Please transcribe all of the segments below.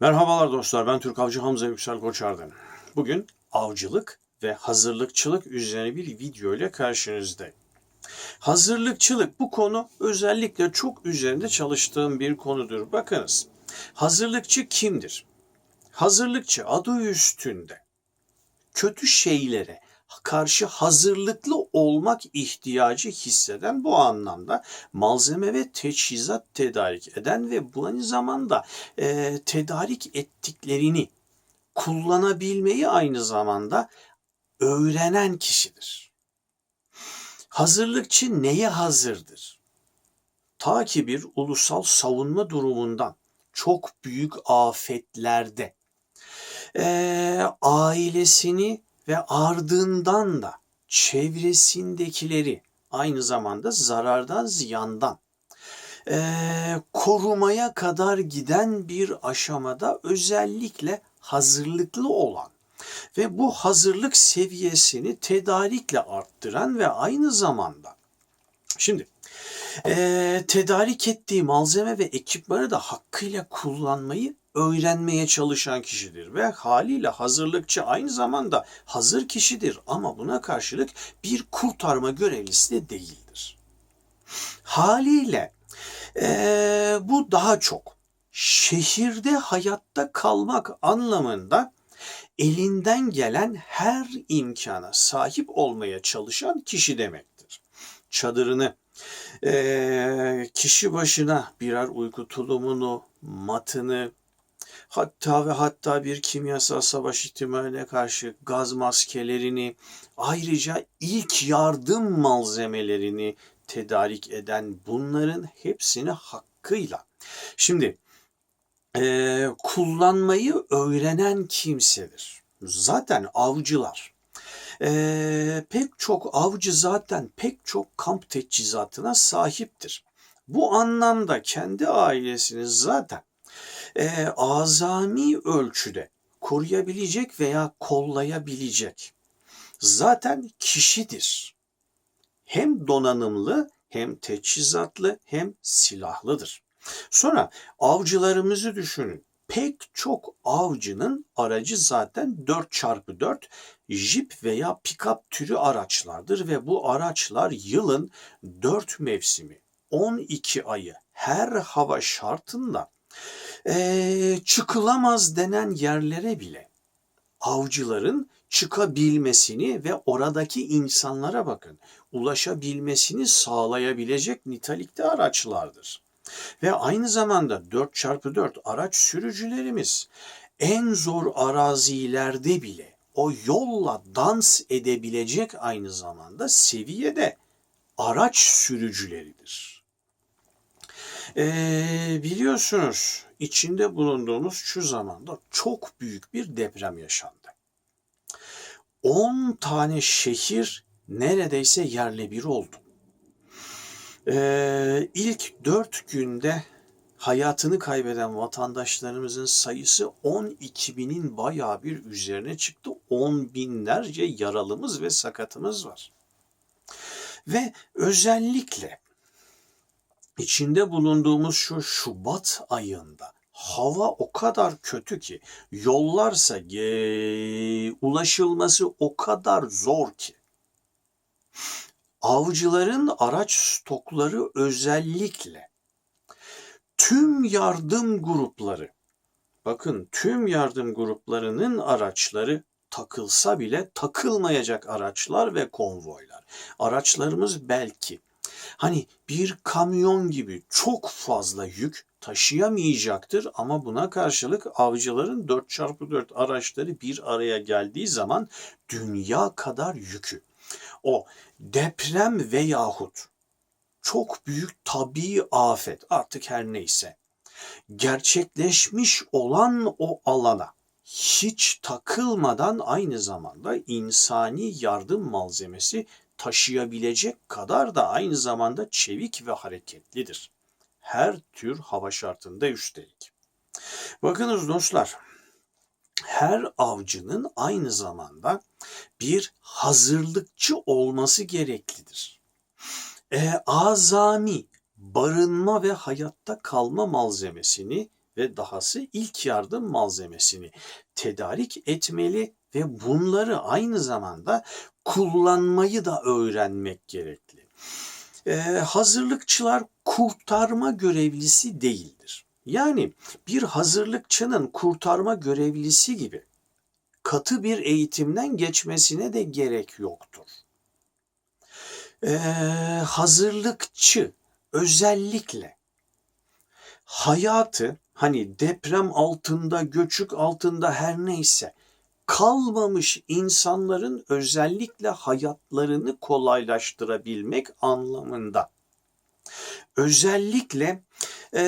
Merhabalar dostlar, ben Türk Avcı Hamza Yüksel Koçar'dan. Bugün avcılık ve hazırlıkçılık üzerine bir video ile karşınızdayım. Hazırlıkçılık bu konu özellikle çok üzerinde çalıştığım bir konudur. Bakınız, hazırlıkçı kimdir? Hazırlıkçı adı üstünde kötü şeylere karşı hazırlıklı olmak ihtiyacı hisseden bu anlamda malzeme ve teçhizat tedarik eden ve bu aynı zamanda e, tedarik ettiklerini kullanabilmeyi aynı zamanda öğrenen kişidir. Hazırlıkçı neye hazırdır? Ta ki bir ulusal savunma durumundan çok büyük afetlerde e, ailesini ve ardından da çevresindekileri aynı zamanda zarardan ziyandan e, korumaya kadar giden bir aşamada özellikle hazırlıklı olan ve bu hazırlık seviyesini tedarikle arttıran ve aynı zamanda şimdi e, tedarik ettiği malzeme ve ekipmanı da hakkıyla kullanmayı öğrenmeye çalışan kişidir ve haliyle hazırlıkçı aynı zamanda hazır kişidir ama buna karşılık bir kurtarma görevlisi de değildir. Haliyle e, bu daha çok şehirde hayatta kalmak anlamında elinden gelen her imkana sahip olmaya çalışan kişi demektir. Çadırını e, kişi başına birer uyku tulumunu, matını, hatta ve hatta bir kimyasal savaş ihtimaline karşı gaz maskelerini, ayrıca ilk yardım malzemelerini tedarik eden bunların hepsini hakkıyla. Şimdi e, kullanmayı öğrenen kimsedir. Zaten avcılar. E, pek çok avcı zaten pek çok kamp teçhizatına sahiptir. Bu anlamda kendi ailesini zaten e, azami ölçüde koruyabilecek veya kollayabilecek zaten kişidir. Hem donanımlı hem teçhizatlı hem silahlıdır. Sonra avcılarımızı düşünün. Pek çok avcının aracı zaten 4x4 jip veya pick-up türü araçlardır ve bu araçlar yılın 4 mevsimi 12 ayı her hava şartında e, çıkılamaz denen yerlere bile avcıların çıkabilmesini ve oradaki insanlara bakın ulaşabilmesini sağlayabilecek nitelikte araçlardır. Ve aynı zamanda 4x4 araç sürücülerimiz en zor arazilerde bile o yolla dans edebilecek aynı zamanda seviyede araç sürücüleridir. Ee, biliyorsunuz içinde bulunduğumuz şu zamanda çok büyük bir deprem yaşandı. 10 tane şehir neredeyse yerle bir oldu. Ee, ilk 4 günde hayatını kaybeden vatandaşlarımızın sayısı 12 binin bayağı bir üzerine çıktı. 10 binlerce yaralımız ve sakatımız var. Ve özellikle içinde bulunduğumuz şu Şubat ayında hava o kadar kötü ki yollarsa e, ulaşılması o kadar zor ki avcıların araç stokları özellikle tüm yardım grupları bakın tüm yardım gruplarının araçları takılsa bile takılmayacak araçlar ve konvoylar. Araçlarımız belki hani bir kamyon gibi çok fazla yük taşıyamayacaktır ama buna karşılık avcıların 4x4 araçları bir araya geldiği zaman dünya kadar yükü. O deprem veyahut çok büyük tabii afet artık her neyse gerçekleşmiş olan o alana hiç takılmadan aynı zamanda insani yardım malzemesi taşıyabilecek kadar da aynı zamanda çevik ve hareketlidir. Her tür hava şartında üstelik. Bakınız dostlar, her avcının aynı zamanda bir hazırlıkçı olması gereklidir. E, azami barınma ve hayatta kalma malzemesini ve dahası ilk yardım malzemesini tedarik etmeli ve bunları aynı zamanda kullanmayı da öğrenmek gerekli. Ee, hazırlıkçılar kurtarma görevlisi değildir. Yani bir hazırlıkçının kurtarma görevlisi gibi katı bir eğitimden geçmesine de gerek yoktur. Ee, hazırlıkçı özellikle hayatı hani deprem altında, göçük altında her neyse kalmamış insanların özellikle hayatlarını kolaylaştırabilmek anlamında. Özellikle e,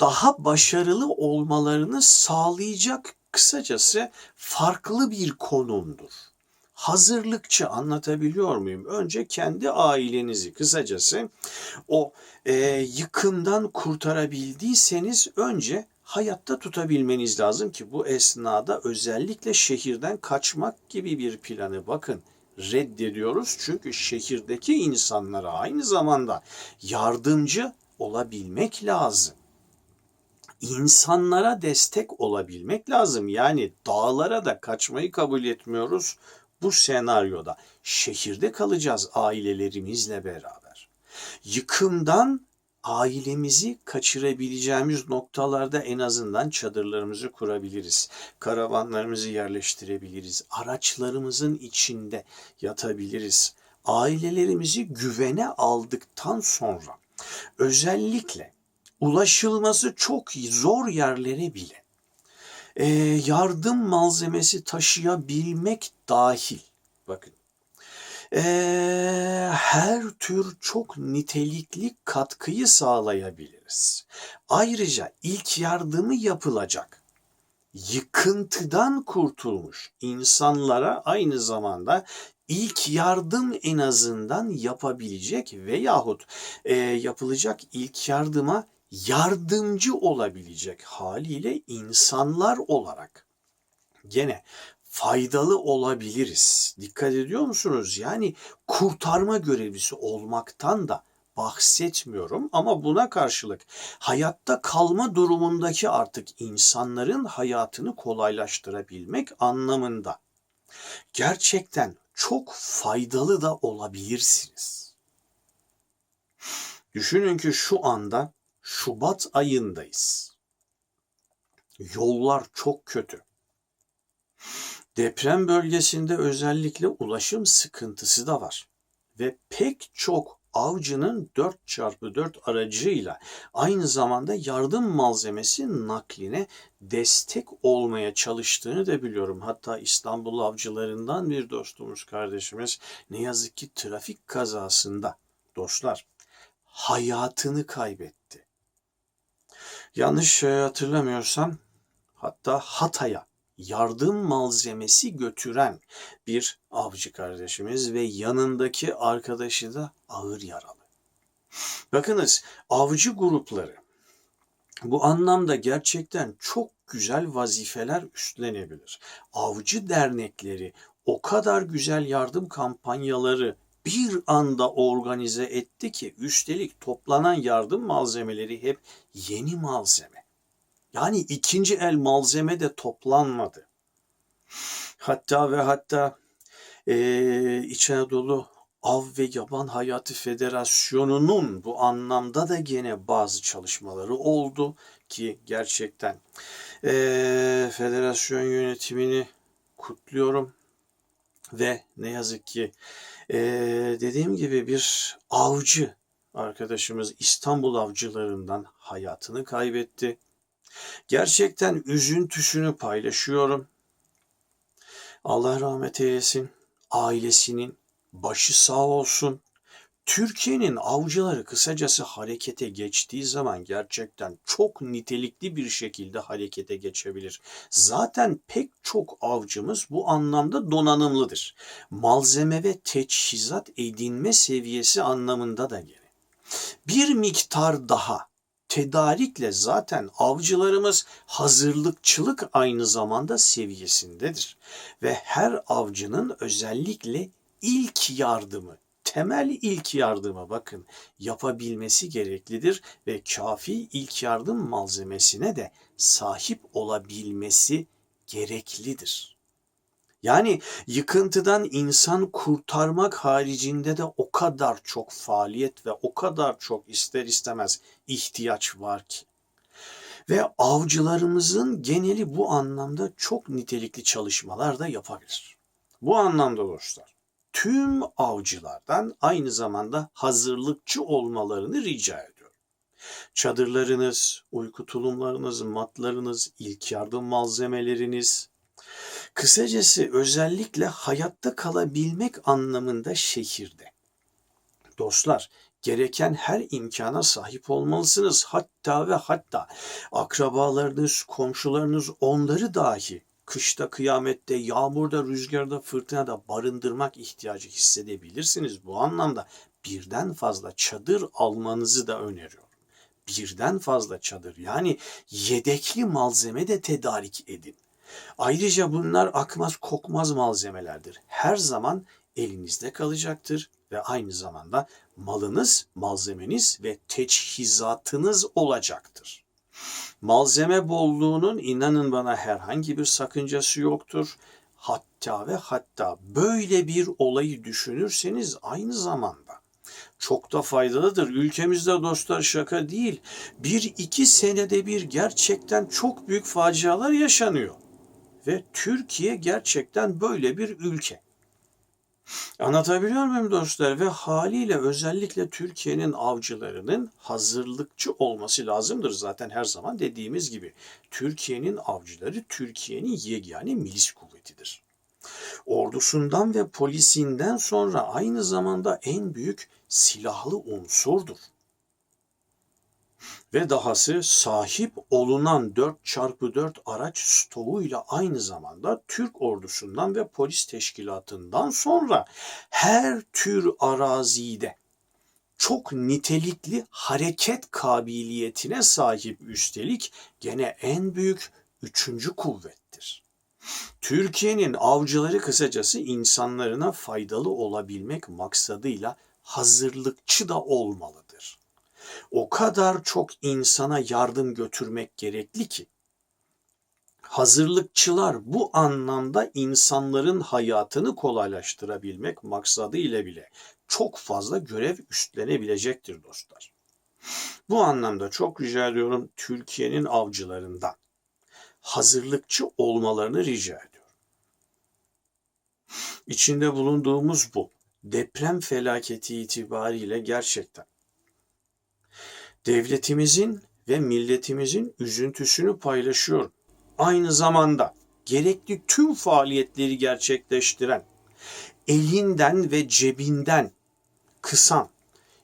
daha başarılı olmalarını sağlayacak kısacası farklı bir konumdur. Hazırlıkçı anlatabiliyor muyum? Önce kendi ailenizi kısacası o e, yıkımdan kurtarabildiyseniz önce hayatta tutabilmeniz lazım ki bu esnada özellikle şehirden kaçmak gibi bir planı bakın reddediyoruz. Çünkü şehirdeki insanlara aynı zamanda yardımcı olabilmek lazım. İnsanlara destek olabilmek lazım. Yani dağlara da kaçmayı kabul etmiyoruz bu senaryoda. Şehirde kalacağız ailelerimizle beraber. Yıkımdan ailemizi kaçırabileceğimiz noktalarda en azından çadırlarımızı kurabiliriz. Karavanlarımızı yerleştirebiliriz. Araçlarımızın içinde yatabiliriz. Ailelerimizi güvene aldıktan sonra özellikle ulaşılması çok zor yerlere bile yardım malzemesi taşıyabilmek dahil. Bakın e, her tür çok nitelikli katkıyı sağlayabiliriz. Ayrıca ilk yardımı yapılacak yıkıntıdan kurtulmuş insanlara aynı zamanda ilk yardım en azından yapabilecek veyahut e, yapılacak ilk yardıma yardımcı olabilecek haliyle insanlar olarak gene faydalı olabiliriz. Dikkat ediyor musunuz? Yani kurtarma görevlisi olmaktan da bahsetmiyorum ama buna karşılık hayatta kalma durumundaki artık insanların hayatını kolaylaştırabilmek anlamında gerçekten çok faydalı da olabilirsiniz. Düşünün ki şu anda Şubat ayındayız. Yollar çok kötü. Deprem bölgesinde özellikle ulaşım sıkıntısı da var. Ve pek çok avcının 4x4 aracıyla aynı zamanda yardım malzemesi nakline destek olmaya çalıştığını da biliyorum. Hatta İstanbul avcılarından bir dostumuz kardeşimiz ne yazık ki trafik kazasında dostlar hayatını kaybetti. Yanlış e, hatırlamıyorsam hatta Hatay'a yardım malzemesi götüren bir avcı kardeşimiz ve yanındaki arkadaşı da ağır yaralı. Bakınız avcı grupları bu anlamda gerçekten çok güzel vazifeler üstlenebilir. Avcı dernekleri o kadar güzel yardım kampanyaları bir anda organize etti ki üstelik toplanan yardım malzemeleri hep yeni malzeme. Yani ikinci el malzeme de toplanmadı. Hatta ve hatta e, İç Anadolu Av ve Yaban Hayatı Federasyonu'nun bu anlamda da gene bazı çalışmaları oldu ki gerçekten e, federasyon yönetimini kutluyorum ve ne yazık ki e, dediğim gibi bir avcı arkadaşımız İstanbul avcılarından hayatını kaybetti. Gerçekten üzüntüsünü paylaşıyorum. Allah rahmet eylesin. Ailesinin başı sağ olsun. Türkiye'nin avcıları kısacası harekete geçtiği zaman gerçekten çok nitelikli bir şekilde harekete geçebilir. Zaten pek çok avcımız bu anlamda donanımlıdır. Malzeme ve teçhizat edinme seviyesi anlamında da gene. Bir miktar daha tedarikle zaten avcılarımız hazırlıkçılık aynı zamanda seviyesindedir. Ve her avcının özellikle ilk yardımı temel ilk yardıma bakın yapabilmesi gereklidir ve kafi ilk yardım malzemesine de sahip olabilmesi gereklidir. Yani yıkıntıdan insan kurtarmak haricinde de o kadar çok faaliyet ve o kadar çok ister istemez ihtiyaç var ki. Ve avcılarımızın geneli bu anlamda çok nitelikli çalışmalar da yapabilir. Bu anlamda dostlar tüm avcılardan aynı zamanda hazırlıkçı olmalarını rica ediyorum. Çadırlarınız, uyku tulumlarınız, matlarınız, ilk yardım malzemeleriniz, kısacası özellikle hayatta kalabilmek anlamında şehirde. Dostlar, gereken her imkana sahip olmalısınız. Hatta ve hatta akrabalarınız, komşularınız onları dahi kışta, kıyamette, yağmurda, rüzgarda, fırtınada barındırmak ihtiyacı hissedebilirsiniz. Bu anlamda birden fazla çadır almanızı da öneriyorum. Birden fazla çadır yani yedekli malzeme de tedarik edin. Ayrıca bunlar akmaz kokmaz malzemelerdir. Her zaman elinizde kalacaktır ve aynı zamanda malınız, malzemeniz ve teçhizatınız olacaktır. Malzeme bolluğunun inanın bana herhangi bir sakıncası yoktur. Hatta ve hatta böyle bir olayı düşünürseniz aynı zamanda çok da faydalıdır. Ülkemizde dostlar şaka değil. Bir iki senede bir gerçekten çok büyük facialar yaşanıyor. Ve Türkiye gerçekten böyle bir ülke. Anlatabiliyor muyum dostlar? Ve haliyle özellikle Türkiye'nin avcılarının hazırlıkçı olması lazımdır. Zaten her zaman dediğimiz gibi Türkiye'nin avcıları Türkiye'nin yegane milis kuvvetidir. Ordusundan ve polisinden sonra aynı zamanda en büyük silahlı unsurdur ve dahası sahip olunan 4x4 araç stoğuyla aynı zamanda Türk ordusundan ve polis teşkilatından sonra her tür arazide çok nitelikli hareket kabiliyetine sahip üstelik gene en büyük üçüncü kuvvettir. Türkiye'nin avcıları kısacası insanlarına faydalı olabilmek maksadıyla hazırlıkçı da olmalıdır o kadar çok insana yardım götürmek gerekli ki hazırlıkçılar bu anlamda insanların hayatını kolaylaştırabilmek maksadı ile bile çok fazla görev üstlenebilecektir dostlar. Bu anlamda çok rica ediyorum Türkiye'nin avcılarından hazırlıkçı olmalarını rica ediyorum. İçinde bulunduğumuz bu deprem felaketi itibariyle gerçekten devletimizin ve milletimizin üzüntüsünü paylaşıyorum. Aynı zamanda gerekli tüm faaliyetleri gerçekleştiren, elinden ve cebinden kısan,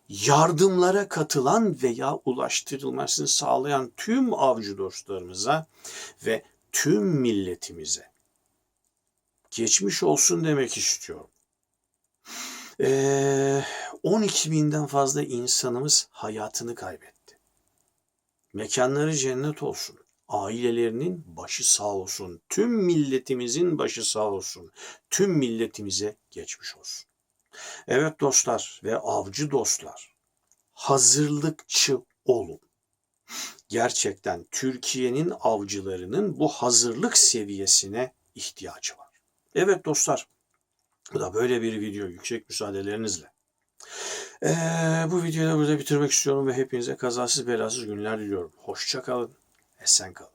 yardımlara katılan veya ulaştırılmasını sağlayan tüm avcı dostlarımıza ve tüm milletimize geçmiş olsun demek istiyorum. Ee, 12 binden fazla insanımız hayatını kaybetti. Mekanları cennet olsun. Ailelerinin başı sağ olsun. Tüm milletimizin başı sağ olsun. Tüm milletimize geçmiş olsun. Evet dostlar ve avcı dostlar. Hazırlıkçı olun. Gerçekten Türkiye'nin avcılarının bu hazırlık seviyesine ihtiyacı var. Evet dostlar, bu da böyle bir video yüksek müsaadelerinizle. Ee, bu videoyu da burada bitirmek istiyorum ve hepinize kazasız belasız günler diliyorum. Hoşça kalın, esen kalın.